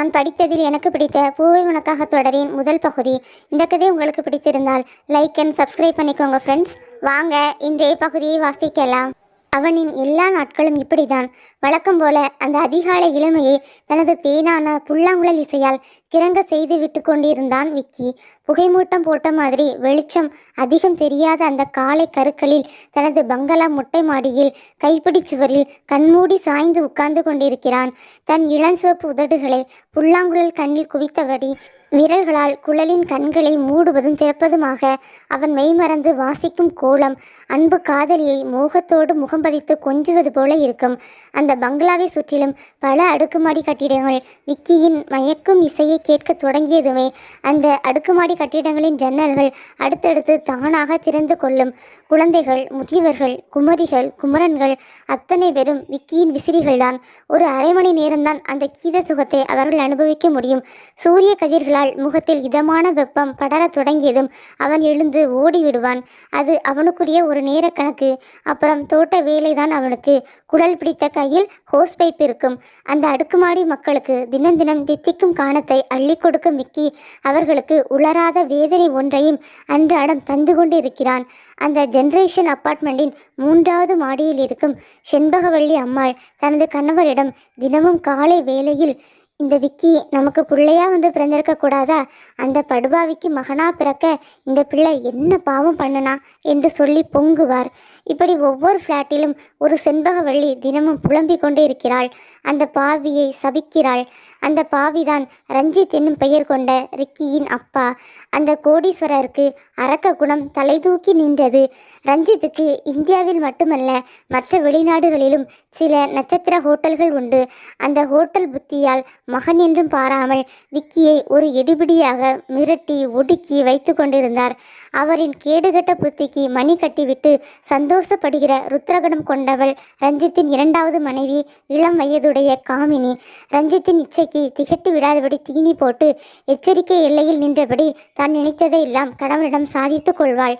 நான் படித்ததில் எனக்கு பிடித்த பூவை உனக்காக தொடரின் முதல் பகுதி. இந்த கதை உங்களுக்கு பிடித்திருந்தால் லைக் அண்ட் சப்ஸ்கிரைப் பண்ணிக்கோங்க ஃப்ரெண்ட்ஸ் வாங்க இன்றைய பகுதியை வாசிக்கலாம். அவனின் எல்லா நாட்களும் இப்படிதான் வழக்கம் போல அந்த அதிகாலை இளமையை தனது தேனான புல்லாங்குழல் இசையால் கிறங்க செய்து விட்டு கொண்டிருந்தான் விக்கி. புகைமூட்டம் போட்ட மாதிரி வெளிச்சம் அதிகம் தெரியாத அந்த காலை கருக்களில் தனது பங்களா முட்டை மாடியில் கைப்பிடி சுவரில் கண்மூடி சாய்ந்து உட்கார்ந்து கொண்டிருக்கிறான். தன் இளஞ்சிவப்பு உதடுகளை புல்லாங்குழல் கண்ணில் குவித்தபடி விரல்களால் குழலின் கண்களை மூடுவதும் திறப்பதுமாக அவன் மெய்மறந்து வாசிக்கும் கோலம் அன்பு காதலியை மோகத்தோடு முகம் பதித்து கொஞ்சுவது போல இருக்கும். அந்த பங்களாவை சுற்றிலும் பல அடுக்குமாடி கட்டிடங்கள் விக்கியின் மயக்கும் இசையை கேட்க தொடங்கியதுமே அந்த அடுக்குமாடி கட்டிடங்களின் ஜன்னல்கள் அடுத்தடுத்து தானாக திறந்து கொள்ளும். குழந்தைகள் முதியவர்கள் குமரிகள் குமரன்கள் அத்தனை பேரும் விக்கியின் விசிறிகள்தான். ஒரு அரை மணி நேரம்தான் அந்த கீத சுகத்தை அவர்கள் அனுபவிக்க முடியும். சூரிய கதிர்களால் முகத்தில் இதமான வெப்பம் படரத் தொடங்கியதும் அவன் எழுந்து ஓடி விடுவான் அது அவனுக்குரிய ஒரு நேர கணக்கு. அப்புறம் தோட்ட வேலைதான் அவனுக்கு. குழல் பிடித்த கையில் ஹோஸ் பைப் இருக்கும். அந்த அடுக்குமாடி மக்களுக்கு தினம் தினம் தித்திக்கும் காணத்தை அள்ளி கொடுக்கும் மிக்கி அவர்களுக்கு உளராத வேதனை ஒன்றையும் அன்றாடம் தந்து கொண்டிருக்கிறான். அந்த ஜென்ரேஷன் அப்பார்ட்மெண்ட்டின் மூன்றாவது மாடியில் இருக்கும் செண்பகவள்ளி அம்மாள் தனது கணவரிடம் தினமும் காலை வேளையில் இந்த விக்கி நமக்கு பிள்ளையா வந்து பிறந்திருக்க கூடாதா? அந்த படுபாவிக்கு மகனா பிறக்க இந்த பிள்ளை என்ன பாவம் பண்ணுனா? என்று சொல்லி பொங்குவார். இப்படி ஒவ்வொரு ஃப்ளாட்டிலும் ஒரு செண்பகவள்ளி தினமும் புலம்பிக் கொண்டே இருக்கிறாள். அந்த பாவியை சபிக்கிறாள். அந்த பாவிதான் ரஞ்சித் என்னும் பெயர் கொண்ட ரிக்கியின் அப்பா. அந்த கோடீஸ்வரருக்கு அரக்க குணம் தலை தூக்கி நின்றது. ரஞ்சித்துக்கு இந்தியாவில் மட்டுமல்ல மற்ற வெளிநாடுகளிலும் சில நட்சத்திர ஹோட்டல்கள் உண்டு. அந்த ஹோட்டல் புத்தியால் மகன் என்றும் பாராமல் விக்கியை ஒரு எடுபிடியாக மிரட்டி ஒடுக்கி வைத்து கொண்டிருந்தார். அவரின் கேடுகட்ட புத்திக்கு மணி கட்டிவிட்டு சந்தோஷப்படுகிற ருத்ரகணம் கொண்டவள் ரஞ்சித்தின் இரண்டாவது மனைவி இளம் வயதுடைய காமினி. ரஞ்சித்தின் இச்சை இச்சைக்கு திகட்டு விடாதபடி தீனி போட்டு எச்சரிக்கை எல்லையில் நின்றபடி தான் நினைத்ததை எல்லாம் கணவனிடம் சாதித்து கொள்வாள்.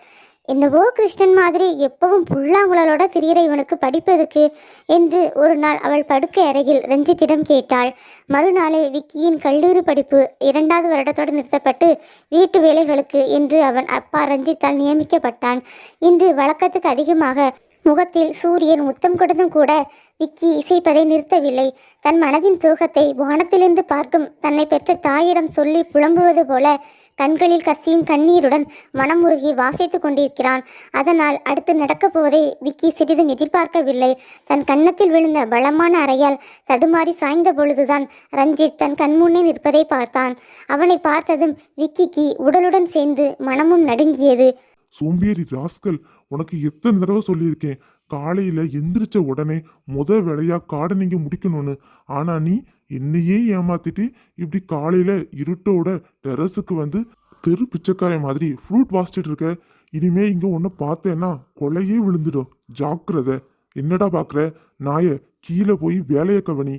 என்னவோ கிருஷ்ணன் மாதிரி எப்பவும் புல்லாங்குழலோட திரியிற இவனுக்கு படிப்பதுக்கு என்று ஒரு நாள் அவள் படுக்கை அறையில் ரஞ்சித்திடம் கேட்டாள். மறுநாளே விக்கியின் கல்லூரி படிப்பு இரண்டாவது வருடத்தோடு நிறுத்தப்பட்டு வீட்டு வேலைகளுக்கு என்று அவன் அப்பா ரஞ்சித்தால் நியமிக்கப்பட்டான். இன்று வழக்கத்துக்கு அதிகமாக முகத்தில் சூரியன் முத்தம் கொடுத்தும் கூட விக்கி இசைப்பதை நிறுத்தவில்லை. தன் மனதின் சோகத்தை வானத்திலிருந்து பார்க்கும் தன்னை பெற்ற தாயிடம் சொல்லி புலம்புவது போல கண்களில் கசியும் கண்ணீருடன் மனமுருகி வாசித்துக் கொண்டிருக்கிறான். அதனால் அடுத்து நடக்கப் போவதை விக்கி சிறிதும் எதிர்பார்க்கவில்லை. தன் கன்னத்தில் விழுந்த பலமான அறையால் தடுமாறி சாய்ந்த பொழுதுதான் ரஞ்சித் தன் கண்முன்னே நிற்பதை பார்த்தான். அவனை பார்த்ததும் விக்கிக்கு உடலுடன் சேர்ந்து மனமும் நடுங்கியது. சோம்பேறி ராஸ்கல் உனக்கு எத்தனை தடவை சொல்லியிருக்கேன்? காலையில எந்திரிச்ச உடனே முத வேலையா கார்டனிங்க முடிக்கணும்னு. ஆனா நீ என்னையே ஏமாத்திட்டு இப்படி காலையில இருட்டோட டெரஸுக்கு வந்து தெரு பிச்சைக்காய மாதிரி ஃப்ரூட் வாசிச்சுட்டு இருக்க. இனிமே இங்க உன்னை பார்த்தேன்னா கொலையே விழுந்துடும். ஜாக்கிரதை. என்னடா பாக்குற? நாய கீழே போய் வேலையை கவனி.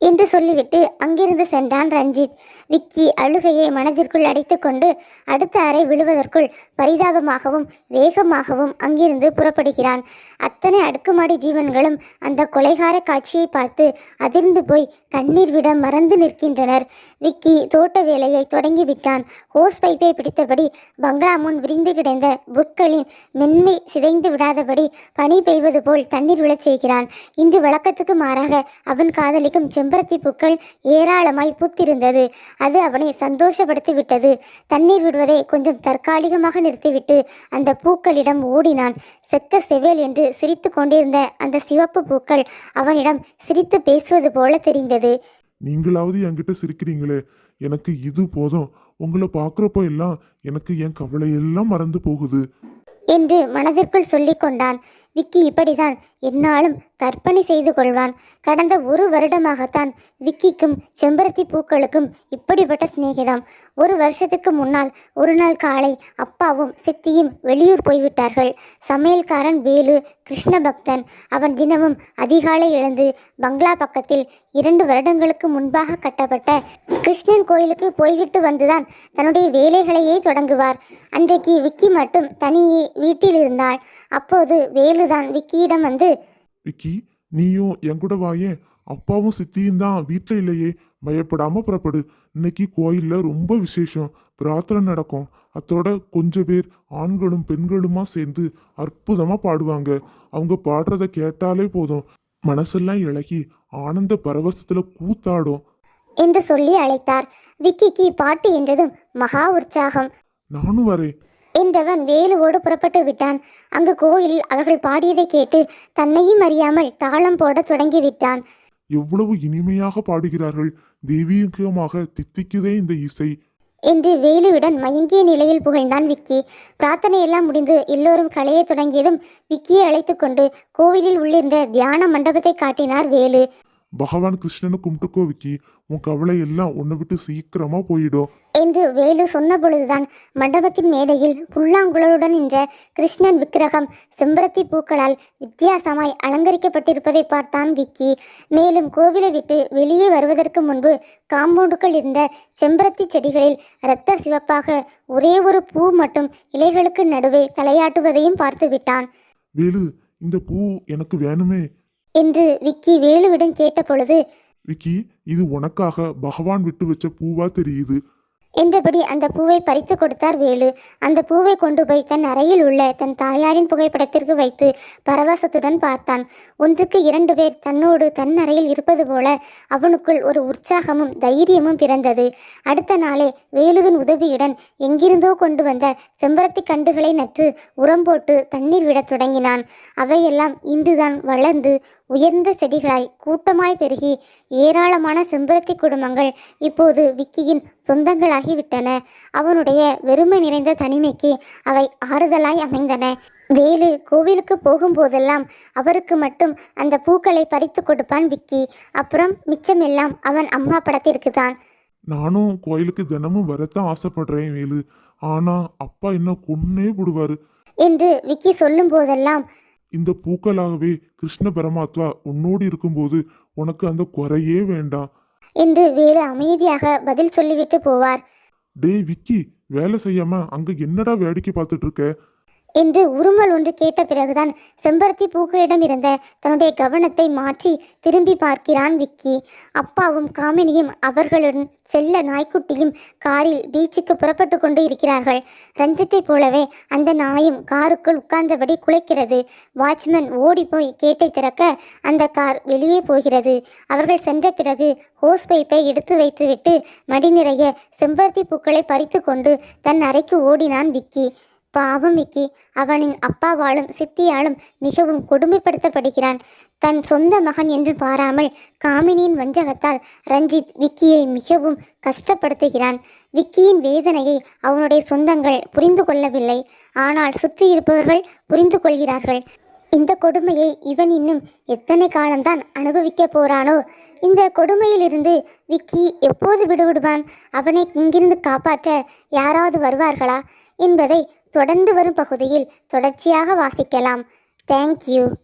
என்று சொல்லிவிட்டு அங்கிருந்து சென்றான் ரஞ்சித். விக்கி அழுகையை மனதிற்குள் அடைத்துக்கொண்டு அடுத்த அறை விழுவதற்குள் பரிதாபமாகவும் வேகமாகவும் அங்கிருந்து புறப்படுகிறான். அத்தனை அடுக்குமாடி ஜீவன்களும் அந்த கொலைகார காட்சியை பார்த்து அதிர்ந்து போய் கண்ணீர் விட மறந்து நிற்கின்றனர். விக்கி தோட்ட வேலையை தொடங்கிவிட்டான். ஹோஸ் பைப்பை பிடித்தபடி பங்களா முன் விரிந்து கிடந்த புற்களின் மென்மை சிதைந்து விடாதபடி பனி பெய்வது போல் தண்ணீர் விழச் செய்கிறான். இன்று வழக்கத்துக்கு மாறாக அவன் காதலிக்கும் செம்பருத்தி பூக்கள் ஏராளமாய் பூத்திருந்தது. அது அவனை சந்தோஷப்படுத்தி விட்டது. தண்ணீர் விடுவதை கொஞ்சம் தற்காலிகமாக நிறுத்திவிட்டு அந்த பூக்களிடம் ஓடினான். செக்க செவேல் என்று சிரித்து கொண்டிருந்த அந்த சிவப்பு பூக்கள் அவனிடம் சிரித்து பேசுவது போல தெரிந்தது. நீங்களாவது என்கிட்ட சிரிக்கிறீங்களே. எனக்கு இது போதும். உங்களை பார்க்குறப்போ எல்லாம் எனக்கு என் கவலை எல்லாம் மறந்து போகுது. என்று மனதிற்குள் சொல்லிக் கொண்டான். விக்கி இப்படிதான் என்னாலும் கற்பனை செய்து கொள்வான். கடந்த ஒரு வருடமாகத்தான் விக்கிக்கும் செம்பருத்தி பூக்களுக்கும் இப்படிப்பட்ட சிநேகிதம். ஒரு வருஷத்துக்கு முன்னால் ஒரு நாள் காலை அப்பாவும் சித்தியும் வெளியூர் போய்விட்டார்கள். சமையல்காரன் வேலு கிருஷ்ண பக்தன் அவன் தினமும் அதிகாலை எழுந்து பங்களா பக்கத்தில் இரண்டு வருடங்களுக்கு முன்பாக கட்டப்பட்ட கிருஷ்ணன் கோயிலுக்கு போய்விட்டு வந்துதான் தன்னுடைய வேலைகளையே தொடங்குவார். அன்றைக்கு விக்கி மட்டும் தனியே வீட்டில் இருந்தாள். அப்போது வேலுதான் விக்கியிடம் வந்து விக்கி நீயும் என் கூட வாயேன் அப்பாவும் சித்தியும் தான் வீட்டில் இல்லையே. பயப்படாம புறப்படு. இன்னைக்கு கோயில்ல ரொம்ப விசேஷம். பிரார்த்தனை நடக்கும். அத்தோட கொஞ்சம் பேர் ஆண்களும் பெண்களுமா சேர்ந்து அற்புதமா பாடுவாங்க. அவங்க பாடுறத கேட்டாலே போதும். மனசெல்லாம் இழகி ஆனந்த பரவசத்துல கூத்தாடும். என்று சொல்லி அழைத்தார். விக்கிக்கு பாட்டு என்றதும் மகா உற்சாகம். நானும் வரேன். என்றவன் வேலுவோடு புறப்பட்டு விட்டான். அங்கு கோயிலில் அவர்கள் பாடியதை கேட்டு தன்னையும் அறியாமல் தாளம் போடத் தொடங்கிவிட்டான். எவ்வளவு இனிமையாக பாடுகிறார்கள். தெய்வீகமாக தித்திக்குதே இந்த இசை. என்று வேலுவுடன் மயங்கிய நிலையில் புகழ்ந்தான் விக்கி. பிரார்த்தனையெல்லாம் முடிந்து எல்லோரும் களையத் தொடங்கியதும் விக்கியை அழைத்து கொண்டு கோவிலில் உள்ளிருந்த தியான மண்டபத்தை காட்டினார் வேலு. பகவான் கிருஷ்ணனை கும்பிட்டுக்கோ விக்கி உன் கவலை எல்லாம் உன்னை விட்டு சீக்கிரமா போயிடும். என்று வேலு சொன்ன பொழுதுதான் மண்டபத்தின் மேடையில் புல்லாங்குழலுடன் நின்ற கிருஷ்ணன் விக்கிரகம் செம்பருத்தி பூக்களால் வித்தியாசமாய் அலங்கரிக்கப்பட்டிருப்பதை பார்த்தான் விக்கி. மேலும் கோவிலை விட்டு வெளியே வருவதற்கு முன்பு காம்பவுண்டுக்குள் இருந்த செம்பருத்தி செடிகளில் இரத்த சிவப்பாக ஒரே ஒரு பூ மட்டும் இலைகளுக்கு நடுவே தலையாட்டுவதையும் பார்த்து விட்டான். வேலு இந்த பூ எனக்கு வேணுமே. என்று விக்கி வேலுவிடம் கேட்டபொழுது விக்கி இது உனக்காக பகவான் விட்டு வச்ச பூவா தெரியுது? என்றபடி அந்த பூவை பறித்து கொடுத்தார் வேலு. அந்த பூவை கொண்டு போய் தன் அறையில் உள்ள தன் தாயாரின் புகைப்படத்திற்கு வைத்து பரவசத்துடன் பார்த்தான். ஒன்றுக்கு இரண்டு பேர் தன்னோடு தன் அறையில் இருப்பது போல அவனுக்குள் ஒரு உற்சாகமும் தைரியமும் பிறந்தது. அடுத்த நாளே வேலுவின் உதவியுடன் எங்கிருந்தோ கொண்டு வந்த செம்பருத்தி கண்டுகளை நட்டு உரம் போட்டு தண்ணீர் விடத் தொடங்கினான். அவையெல்லாம் இன்றுதான் வளர்ந்து உயர்ந்த செடிகளாய் கூட்டமாய் பெருகி ஏராளமான செம்பருத்தி குடும்பங்கள் இப்போது விக்கியின் சொந்தங்களாகிவிட்டன. அவனுடைய வெறுமை நிறைந்த தனிமைக்கு அவை ஆறுதலாய் அமைந்தன. வேலு கோவிலுக்கு போகும்போதெல்லாம் அவருக்கு மட்டும் அந்த பூக்களை பறித்து கொடுப்பான் விக்கி. அப்புறம் மிச்சமெல்லாம் அவன் அம்மா படத்திற்கு தான். நானும் கோயிலுக்கு தினமும் வரத்தான் ஆசைப்படுறேன் வேலு. ஆனா அப்பா என்ன கொன்னே விடுவாரு. என்று விக்கி சொல்லும் போதெல்லாம் இந்த பூக்களாகவே கிருஷ்ண பரமாத்மா உன்னோடு இருக்கும்போது உனக்கு அந்த குறையே வேண்டாம். என்று வேலு அமைதியாக பதில் சொல்லிவிட்டு போவார். டேய் விக்கி வேலை செய்யாம அங்க என்னடா வேடிக்கை பார்த்துட்டு இருக்க? என்று உருமல் ஒன்று கேட்ட பிறகுதான் செம்பருத்தி பூக்களிடம் இருந்த தன்னுடைய கவனத்தை மாற்றி திரும்பி பார்க்கிறான் விக்கி. அப்பாவும் காமினியும் அவர்களுடன் செல்ல நாய்க்குட்டியும் காரில் பீச்சுக்கு புறப்பட்டு கொண்டு இருக்கிறார்கள். ரஞ்சித்தைப் போலவே அந்த நாயும் காருக்குள் உட்கார்ந்தபடி குலைக்கிறது வாட்ச்மேன் ஓடி போய் கேட்டை திறக்க அந்த கார் வெளியே போகிறது. அவர்கள் சென்ற பிறகு ஹோஸ் பைப்பை எடுத்து வைத்துவிட்டு மடி நிறைய செம்பருத்தி பூக்களை பறித்து கொண்டு தன் அறைக்கு ஓடினான் விக்கி. பாவம் விக்கி அவனின் அப்பாவாலும் சித்தியாலும் மிகவும் கொடுமைப்படுத்தப்படுகிறான். தன் சொந்த மகன் என்று பாராமல் காமினியின் வஞ்சகத்தால் ரஞ்சித் விக்கியை மிகவும் கஷ்டப்படுத்துகிறான். விக்கியின் வேதனையை அவனுடைய சொந்தங்கள் புரிந்து கொள்ளவில்லை. ஆனால் சுற்றி இருப்பவர்கள் புரிந்து கொள்கிறார்கள். இந்த கொடுமையை இவன் இன்னும் எத்தனை காலம்தான் அனுபவிக்க போறானோ? இந்த கொடுமையிலிருந்து விக்கி எப்போது விடுவிடுவான் அவனை இங்கிருந்து காப்பாற்ற யாராவது வருவார்களா? என்பதை தொடர்ந்து வரும் பகுதியில் தொடர்ச்சியாக வாசிக்கலாம். தேங்க்யூ